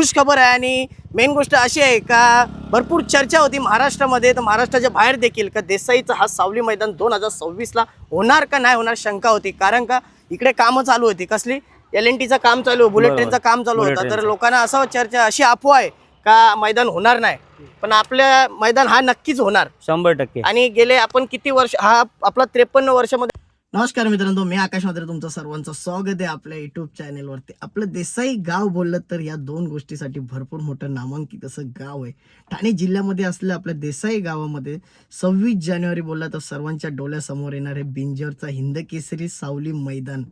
खुश खबर आहे आणि मेन गोष्ट अशी आहे का भरपूर चर्चा होती महाराष्ट्रामध्ये. तर महाराष्ट्राच्या बाहेर देखील का देसाईचा हा सावली मैदान दोन हजार सव्वीसला होणार का नाही होणार शंका होती. कारण का इकडे कामं चालू होती. कसली? एल एन टीचं काम चालू बुलेट. ट्रेनचं काम चालू होतं. तर. लोकांना असं चर्चा अशी अफवा आहे का मैदान होणार नाही. पण आपल्या मैदान हा नक्कीच होणार. शंभर टक्के. आणि गेले आपण किती वर्ष हा आपला त्रेपन्न वर्षामध्ये नमस्कार मित्रांनो मी आकाश मात्र तुमचं सर्वांचं स्वागत आहे आपल्या युट्यूब चॅनेलवरती आपलं देसाई गाव बोललं तर या दोन गोष्टीसाठी भरपूर मोठं नामांकित असं गाव आहे. ठाणे जिल्ह्यामध्ये असलेल्या आपल्या देसाई गावामध्ये सव्वीस जानेवारी बोलला तर सर्वांच्या डोळ्यासमोर येणार आहे बिंजोरचा हिंद केसरी सावली मैदान.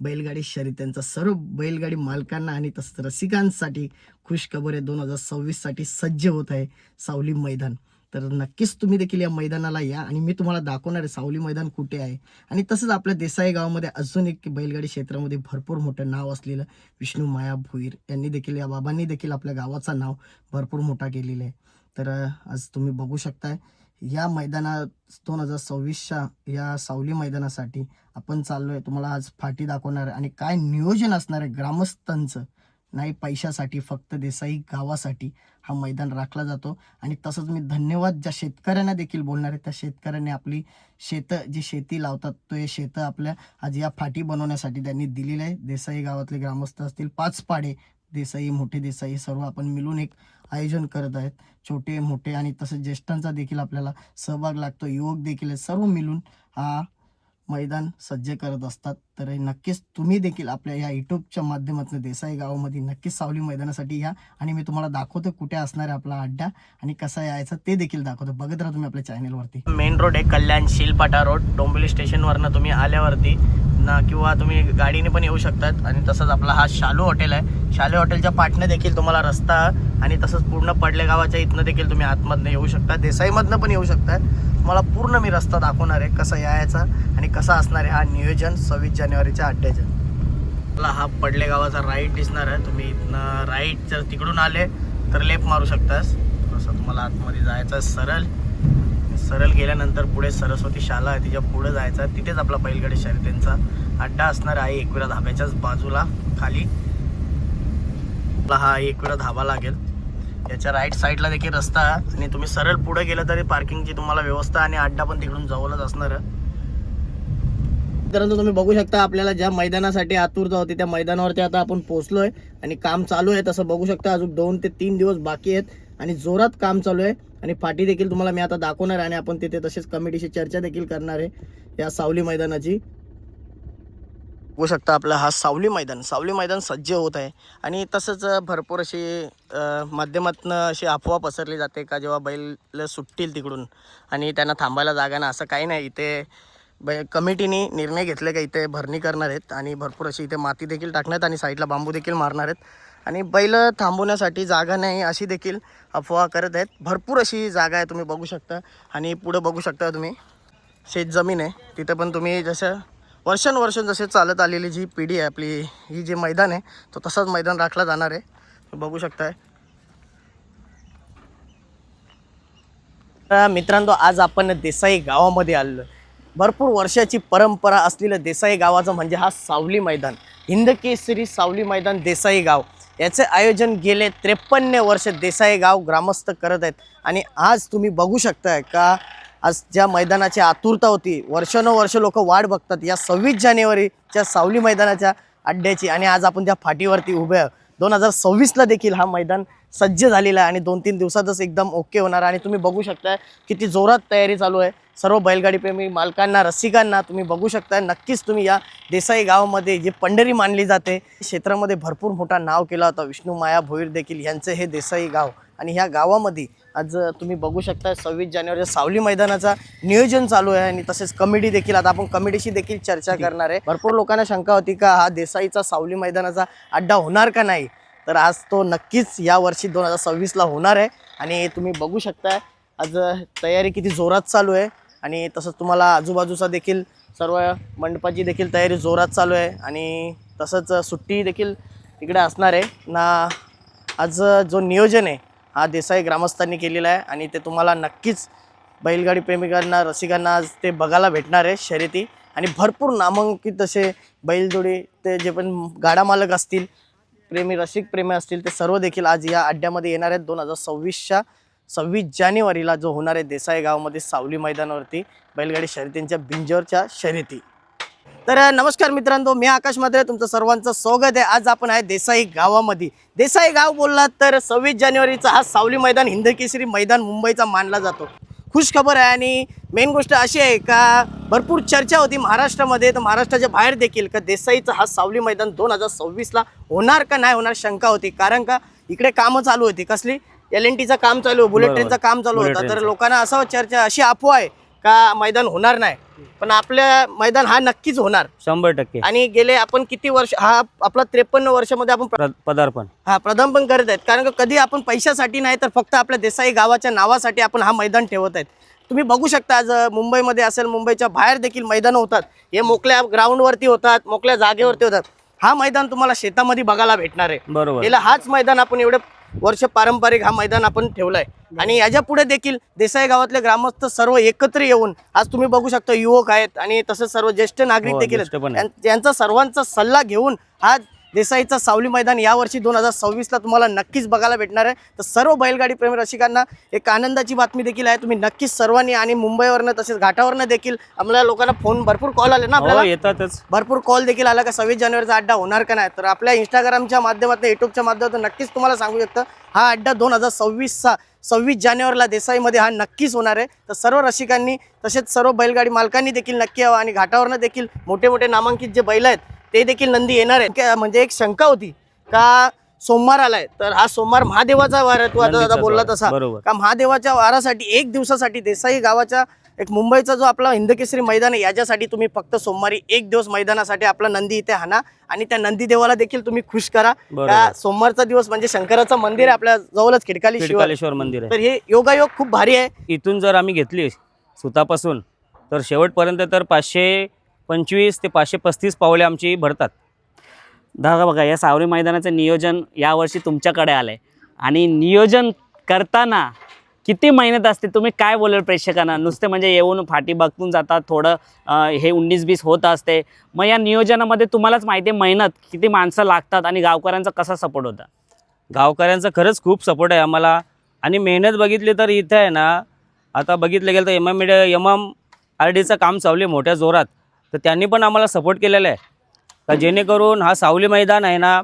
बैलगाडी शर्यतींचा सर्व बैलगाडी मालकांना आणि तसंच रसिकांसाठी खुशखबर आहे. दोन हजार सव्वीससाठी सज्ज होत आहे सावली मैदान. तर नक्कीच तुम्ही देखील या मैदानाला या आणि मी तुम्हाला दाखवणार आहे सावली मैदान कुठे आहे. आणि तसंच आपल्या देसाई गावामध्ये अजून एक बैलगाडी क्षेत्रामध्ये भरपूर मोठं नाव असलेलं विष्णू माया भुईर यांनी देखील या बाबांनी देखील आपल्या गावाचं नाव भरपूर मोठा केलेलं आहे. तर आज तुम्ही बघू शकताय या मैदानात दोन हजार सव्वीसच्या या सावली मैदानासाठी आपण चाललोय. तुम्हाला आज फाटी दाखवणार आहे. आणि काय नियोजन असणार आहे ग्रामस्थांचं नाही पैशासाठी फक्त देसाई गावासाठी. हा मैदान राखला जातो. आणि तसंच मी धन्यवाद ज्या शेतकऱ्यांना देखील बोलणार आहे त्या शेतकऱ्यांनी आपली शेतं जी शेती लावतात तो हे शेतं आपल्या आज या फाटी बनवण्यासाठी त्यांनी दिलेलं आहे. देसाई गावातले ग्रामस्थ असतील पाच पाडे देसाई मोठे देसाई सर्व आपण मिळून एक आयोजन करत आहेत. छोटे मोठे आणि तसंच ज्येष्ठांचा देखील आपल्याला सहभाग लागतो. युवक देखील सर्व मिळून हा मैदान सज्ज करत असतात. तर हे नक्कीच तुम्ही देखील आपल्या या युट्यूबच्या माध्यमातून देसाई गावामध्ये नक्कीच सावली मैदानासाठी या. आणि मी तुम्हाला दाखवतो कुठे असणार आहे आपला अड्डा आणि कसा यायचा ते देखील दाखवतो. बघत राहा तुम्ही आपल्या चॅनेलवरती मेन रोड आहे कल्याण शिलपाटा रोड डोंबिवली स्टेशनवरनं तुम्ही आल्यावरती ना किंवा तुम्ही गाडीने पण येऊ शकतात. आणि तसंच आपला हा शालू हॉटेल आहे. शालू हॉटेलच्या पाठनं देखील तुम्हाला रस्ता आणि तसंच पूर्ण पडले गावाच्या इथनं देखील तुम्ही आतमधनं येऊ शकता. देसाईमधनं पण येऊ शकता. तुम्हाला पूर्ण मी रस्ता दाखवणार आहे कसा यायचा आणि कसा असणार आहे हा नियोजन सव्वीस जानेवारीच्या अड्ड्याच्या. मला हा पडले गावाचा राईट दिसणार आहे. तुम्ही इथनं राईट जर तिकडून आले तर लेफ्ट मारू शकतास. असं तुम्हाला आतमध्ये जायचं आहे सरळ. सरळ गेल्यानंतर पुढे सरस्वती शाला आहे तिच्या पुढे जायचं आहे. तिथेच आपला बैलगाडी शर्यतींचा अड्डा असणार आहे. एकविरा धाब्याच्याच बाजूला खाली. आपला हा एकविरा धाबा लागेल. याच्या राईट साईडला देखील रस्ता आणि तुम्ही सरळ पुढे गेलं तरी पार्किंगची तुम्हाला व्यवस्था आणि अड्डा पण तिकडून जवळच असणार आहे. मित्रांनो तुम्ही बघू शकता आपल्याला ज्या मैदानासाठी आतुरता होती त्या मैदानावरती आता आपण पोहोचलोय आणि काम चालू आहे तसं बघू शकता. अजून दोन ते तीन दिवस बाकी आहेत आणि जोरात काम चालू आहे आणि फाटी देखील तुम्हाला मी आता दाखवणार आहे आणि आपण तिथे तसेच कमिटीशी चर्चा देखील करणार आहे या सावली मैदानाची. बघू शकता आपला हा सावली मैदान सावली मैदान सज्ज होत आहे आणि तसंच भरपूर अशी माध्यमातून माध्यमातनं अशी अफवा पसरली जाते का जेव्हा बैल सुटतील तिकडून आणि त्यांना थांबायला जागा ना असं काही नाही. इथे बै कमिटीने निर्णय घेतले का इथे भरणी करणार आहेत आणि भरपूर अशी इथे माती देखील टाकण्यात आणि साईडला बांबू देखील मारणार आहेत. आणि बैल थांबवण्यासाठी जागा नाही अशी देखील अफवा करत आहेत. भरपूर अशी जागा आहे तुम्ही बघू शकता आणि पुढं बघू शकता तुम्ही. शेत जमीन आहे. तिथं पण तुम्ही जसं वर्षानुवर्ष जसे चालत आलेली जी पिढी आहे आपली ही जे मैदान आहे तो तसाच मैदान राखला जाणार आहे. बघू शकताय. मित्रांनो आज आपण देसाई गावामध्ये आलो भरपूर वर्षाची परंपरा असलेलं देसाई गावाचं म्हणजे हा सावली मैदान. हिंदकेसरी सावली मैदान देसाई गाव. याचे आयोजन गेले त्रेपन्न वर्ष देसाई गाव ग्रामस्थ करत आहेत. आणि आज तुम्ही बघू शकताय का आज ज्या मैदानाची आतुरता होती वर्षानुवर्ष लोक वाट बघतात. या सव्वीस जानेवारीच्या सावली मैदानाच्या अड्ड्याची आणि आज आपण त्या फाटीवरती उभे आहोत. दोन हजार सव्वीसला देखील हा मैदान सज्ज झालेला आहे आणि दोन तीन दिवसातच एकदम ओके होणार आणि तुम्ही बघू शकताय किती जोरात तयारी चालू आहे. सर्व बैलगाडीप्रेमी मालकांना रसिकांना तुम्ही बघू शकताय. नक्कीच तुम्ही या देसाई गावामध्ये जी पंढरी मानली जाते क्षेत्रामध्ये भरपूर मोठा नाव केला होता. विष्णू माया भोईर देखील यांचं हे देसाई गाव. आणि ह्या गावामध्ये आज तुम्ही बघू शकता सव्वीस जानेवारी सावली मैदानाचा नियोजन चालू आहे. आणि तसेच कमिटी देखील आता आपण कमिटीशी देखील चर्चा करणार आहे. भरपूर लोकांना शंका होती का हा देसाईचा सावली मैदानाचा अड्डा होणार का नाही? तर आज तो नक्कीच या वर्षी दोन हजार सव्वीसला होणार आहे. आणि तुम्ही बघू शकता आज तयारी किती जोरात चालू आहे. आणि तसंच तुम्हाला आजूबाजूचा देखील सर्व मंडपाची देखील तयारी जोरात चालू आहे. आणि तसंच सुट्टी देखील तिकडे असणार आहे. ना आज जो नियोजन आहे हा देसाई ग्रामस्थांनी केलेला आहे. आणि ते तुम्हाला नक्कीच बैलगाडी प्रेमिकांना रसिकांना आज ते बघायला भेटणार आहे शर्यती. आणि भरपूर नामांकित असे बैलजोडी ते जे पण गाडा मालक असतील प्रेमी रसिक प्रेमी असतील ते सर्व देखील आज या अड्ड्यामध्ये येणार आहेत. दोन हजार सव्वीसच्या सव्वीस जानेवारीला जो होणार आहे देसाई गावामध्ये सावली मैदानावरती बैलगाडी शर्यतींच्या बिंजोरच्या शर्यती. तर नमस्कार मित्रांनो मी आकाश मात्रे तुमचं सर्वांचं स्वागत आहे. आज आपण आहे देसाई गावामध्ये. देसाई गाव बोललात तर सव्वीस जानेवारीचा हा सावली मैदान हिंदकेसरी मैदान मुंबईचा मानला जातो. खुश खबर आहे आणि मेन गोष्ट अशी आहे का भरपूर चर्चा होती महाराष्ट्रामध्ये. तर महाराष्ट्राच्या बाहेर देखील का देसाईचा हा सावली मैदान दोन हजार सव्वीसला होणार का नाही होणार शंका होती. कारण का इकडे कामं चालू होती. कसली? एल एन टीचं काम चालू बुलेट. ट्रेनचं काम चालू होतं. तर. लोकांना असं चर्चा अशी अफवा आहे का मैदान होणार नाही. पण आपल्या मैदान हा नक्कीच होणार. शंभर टक्के. आणि गेले आपण किती वर्ष हा आपला त्रेपन्न वर्षामध्ये आपण प्र- पदार्पण. हा प्रथम पण करत आहेत. कारण का कधी आपण पैशासाठी नाही तर फक्त आपल्या देसाई गावाच्या नावासाठी आपण हा मैदान ठेवत आहेत. तुम्ही बघू शकता आज अ, मुंबईमध्ये असेल मुंबईच्या बाहेर देखील मैदानं होतात. हे मोकळ्या ग्राउंडवरती होतात मोकळ्या जागेवरती होतात. हा मैदान तुम्हाला शेतामध्ये बघायला भेटणार आहे. बरोबर. गेला हाच मैदान आपण एवढे वर्ष पारंपरिक हा मैदान आपण ठेवलाय आणि याच्यापुढे देखील देसाई गावातले ग्रामस्थ सर्व एकत्र येऊन आज तुम्ही बघू शकता युवक आहेत आणि तसंच सर्व ज्येष्ठ नागरिक हो, देखील ज्येष्ठ पण आहेत आहेत. यां- यांचा सर्वांचा सल्ला घेऊन हा देसाईचा सावली मैदान यावर्षी दोन हजार सव्वीसला तुम्हाला नक्कीच बघायला भेटणार आहे. तर सर्व बैलगाडी प्रेमी रसिकांना एक आनंदाची बातमी देखील आहे. तुम्ही नक्कीच सर्वांनी आणि मुंबईवरनं तसेच घाटावरनं देखील आपल्या लोकांना फोन भरपूर कॉल आले ना हो आपल्याला? येतातच. भरपूर कॉल देखील आला का? सव्वीस जानेवारीचा अड्डा होणार का नाही? तर आपल्या इंस्टाग्रामच्या माध्यमातून युट्यूबच्या माध्यमातून नक्कीच तुम्हाला सांगू शकतं हा अड्डा दोन हजार सव्वीसचा सव्वीस जानेवारीला देसाईमध्ये हा नक्कीच होणार आहे. तर सर्व रसिकांनी तसेच सर्व बैलगाडी मालकांनी देखील नक्की यावं आणि घाटावरनं देखील मोठे मोठे नामांकित जे बैल आहेत ते देखील नंदी येणार आहेत. म्हणजे एक शंका होती का सोमवार आलाय. तर हा सोमवार महादेवाचा वार आहे. तू आता आता बोलला तसा. बरोबर. का महादेवाच्या वारासाठी एक दिवसासाठी देसाई गावाच्या एक मुंबईचा जो आपला हिंदकेसरी मैदान आहे याच्यासाठी तुम्ही फक्त सोमवारी एक दिवस मैदानासाठी आपला नंदी इथे हाना आणि त्या नंदी देवाला देखील तुम्ही खुश करा. का सोमवारचा दिवस म्हणजे शंकराचं मंदिर आहे आपल्या जवळच खिडकाली शिवार खिडकालेश्वर मंदिर आहे. तर हे योगायोग खूप भारी आहे. इथून जर आम्ही घेतली सुतापासून तर शेवटपर्यंत तर पाचशे पंचवीस ते पाचशे पस्तीस पावले आमची भरतात. दादा बघा या सावरी मैदानाचं नियोजन यावर्षी तुमच्याकडे आलं आहे आणि नियोजन करताना किती मेहनत असते तुम्ही काय बोलाल प्रेक्षकांना? नुसते म्हणजे येऊन फाटी बघतून जातात थोडं हे उन्नीस बीस होत असते. मग या नियोजनामध्ये तुम्हालाच माहिती आहे मेहनत किती माणसं लागतात आणि गावकऱ्यांचा कसा सपोर्ट होता? गावकऱ्यांचा खरंच खूप सपोर्ट आहे आम्हाला. आणि मेहनत बघितली तर इथं आहे ना आता बघितलं गेलं तर M M M M R डीचं काम चालू आहे मोठ्या जोरात. तर त्यांनी पण आम्हाला सपोर्ट केलेला आहे. का जेणेकरून हा सावली मैदान आहे ना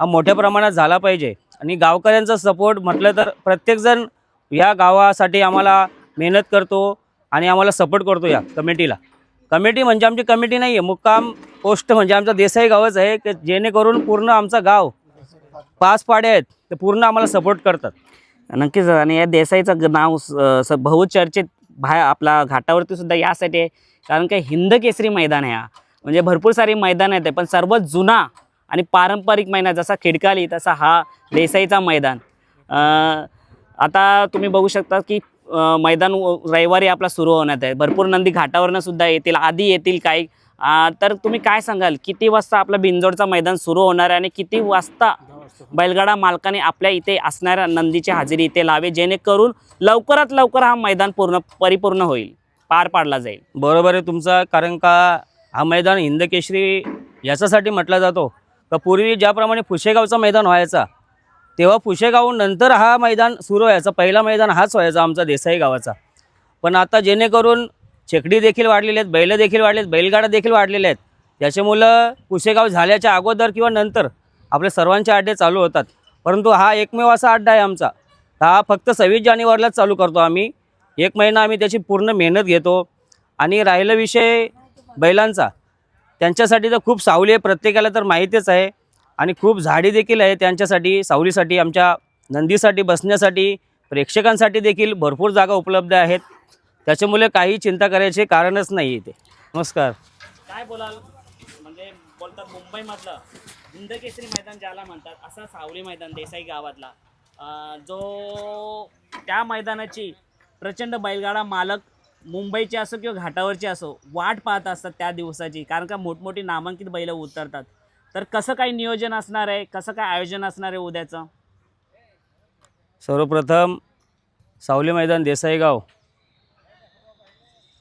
हा मोठ्या प्रमाणात झाला पाहिजे. आणि गावकऱ्यांचा सपोर्ट म्हटलं तर प्रत्येकजण या गावासाठी आम्हाला मेहनत करतो आणि आम्हाला सपोर्ट करतो या कमिटीला. कमिटी म्हणजे आमची कमिटी नाही आहे मुक्काम पोस्ट म्हणजे आमचा देसाई गावच आहे की जेणेकरून पूर्ण आमचा गाव पाच पाडे आहेत ते पूर्ण आम्हाला सपोर्ट करतात. नक्कीच. आणि या देसाईचं नाव स- स- बहुचर्चित बाहेर आपला घाटावरती सुद्धा यासाठी आहे. कारण का हिंद केसरी मैदान आहे हा. म्हणजे भरपूर सारी मैदान आहेत पण सर्वात जुना आणि पारंपरिक मैदान जसा खिडकाली तसा हा देसाईचा मैदान. आता तुम्ही बघू शकता की मैदान व- रविवारी आपला सुरू होण्यात आहे. भरपूर नंदी घाटावरनं सुद्धा येतील आधी येतील काही. तर तुम्ही काय सांगाल? किती वाजता आपला बिंजोडचा मैदान सुरू होणार आहे आणि किती वाजता बैलगाडा मालकाने आपल्या इथे असणाऱ्या नंदीची हजेरी इथे लावे जेणेकरून लवकरात लवकर हा मैदान पूर्ण परिपूर्ण होईल. पार पाडला जाईल. बरोबर आहे तुमचा कारण का हा मैदान हिंदकेशरी याच्यासाठी म्हटला जातो. का पूर्वी ज्याप्रमाणे फुशेगावचा मैदान व्हायचा तेव्हा फुशेगाव नंतर हा मैदान सुरू व्हायचा. पहिला मैदान हाच व्हायचा आमचा देसाई गावाचा. पण आता जेणेकरून चेकडी देखील वाढलेले आहेत बैलं देखील वाढले आहेत देखील वाढलेल्या आहेत. त्याच्यामुळं पुशेगाव झाल्याच्या अगोदर किंवा नंतर आपले सर्वांचे अड्डे चालू होतात. परंतु हा एकमेव असा अड्डा आहे आमचा. हा फक्त सव्वीस जानेवारीलाच चालू करतो आम्ही. एक महिना आम्ही त्याची पूर्ण मेहनत घेतो. आणि राहिला विषय बैलांचा. त्यांच्यासाठी तर खूप सावली आहे. प्रत्येकाला तर माहितीच आहे. आणि खूप झाडी देखील आहे त्यांच्यासाठी सावलीसाठी आमच्या नंदीसाठी बसण्यासाठी प्रेक्षकांसाठी देखील भरपूर जागा उपलब्ध आहेत. त्याच्यामुळे काही चिंता करायचे कारणच नाही इथे. नमस्कार. काय बोलाल? म्हणजे बोलतात मुंबईमधलं. हिंदकेसरी मैदान ज्याला म्हणतात असा सावली मैदान देसाई गावातला. जो त्या मैदानाची प्रचंड बैलगाडा मालक मुंबईचे असो किंवा घाटावरचे असो वाट पाहत असतात त्या दिवसाची. कारण का मोठमोठी नामांकित बैलं उतरतात. तर कसं काय नियोजन असणार आहे? कसं काय आयोजन असणार आहे उद्याचं? सर्वप्रथम सावली मैदान देसाईगाव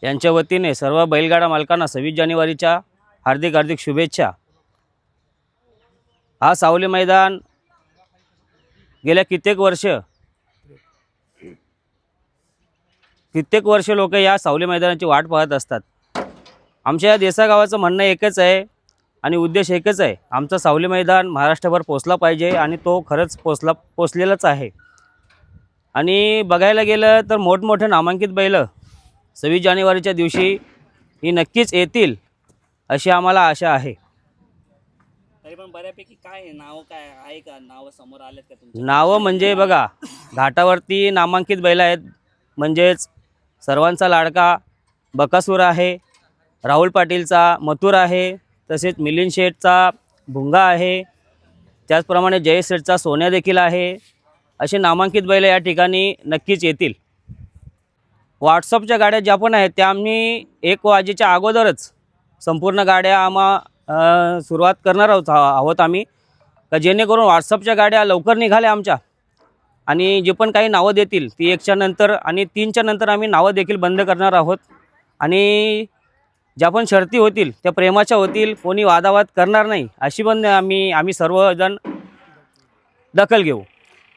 यांच्या वतीने सर्व बैलगाडा मालकांना सव्वीस जानेवारीच्या हार्दिक हार्दिक शुभेच्छा. हा सावली मैदान गेल्या कित्येक वर्ष कित्येक वर्ष लोक या सावली मैदानाची वाट पाहत असतात. आमच्या या देसा गावाचं म्हणणं एकच आहे आणि उद्देश एकच आहे. आमचं सावली मैदान महाराष्ट्रभर पोचला पाहिजे आणि तो खरंच पोचला पोचलेलाच आहे. आणि बघायला गेलं तर मोठमोठे नामांकित बैलं सव्वीस जानेवारीच्या दिवशी ही नक्कीच येतील अशी आम्हाला आशा आहे. तरी पण बऱ्यापैकी काय नाव काय आहे का? नाव समोर आलेत का तुमच्या? नावं म्हणजे बघा घाटावरती नामांकित बैल आहेत. म्हणजेच सर्वांचा लाडका बकासूर आहे राहुल पाटीलचा मथुर आहे तसेच मिलिंद शेठचा भुंगा आहे त्याचप्रमाणे जय शेठचा सोन्या देखील आहे. असे नामांकित बैल या ठिकाणी नक्कीच येतील. व्हॉट्सअपच्या गाड्या ज्या पण आहेत त्या आम्ही एक वाजेच्या अगोदरच संपूर्ण गाड्या आम्हा सुरुवात करणार आहोत आहोत आम्ही. का जेणेकरून व्हॉट्सअपच्या गाड्या लवकर निघाल्या आमच्या. आणि जे पण काही नावं देतील ती एकच्या नंतर आणि तीनच्या नंतर आम्ही नावं देखील बंद करणार आहोत. आणि ज्या पण शर्ती होतील त्या प्रेमाच्या होतील कोणी वादावाद करणार नाही अशी पण आम्ही आम्ही सर्वजण दखल घेऊ.